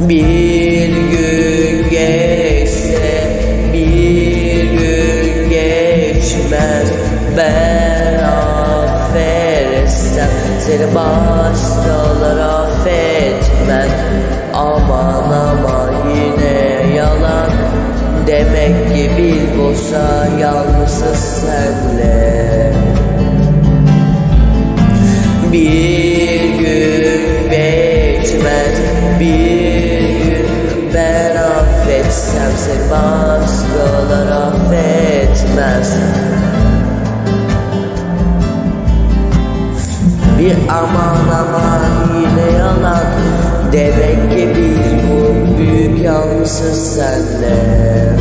Bir gün geçse bir gün geçmez. Ben affedersem seni başkaları affetmez. Aman aman yine yalan. Demek ki bilboşa yalnızsın senle. Bir gün geçmez Bir affetsem Seni başkaları affetmez. Bir aman aman yine yalan. Demek ki biz bu büyük yalnızız senle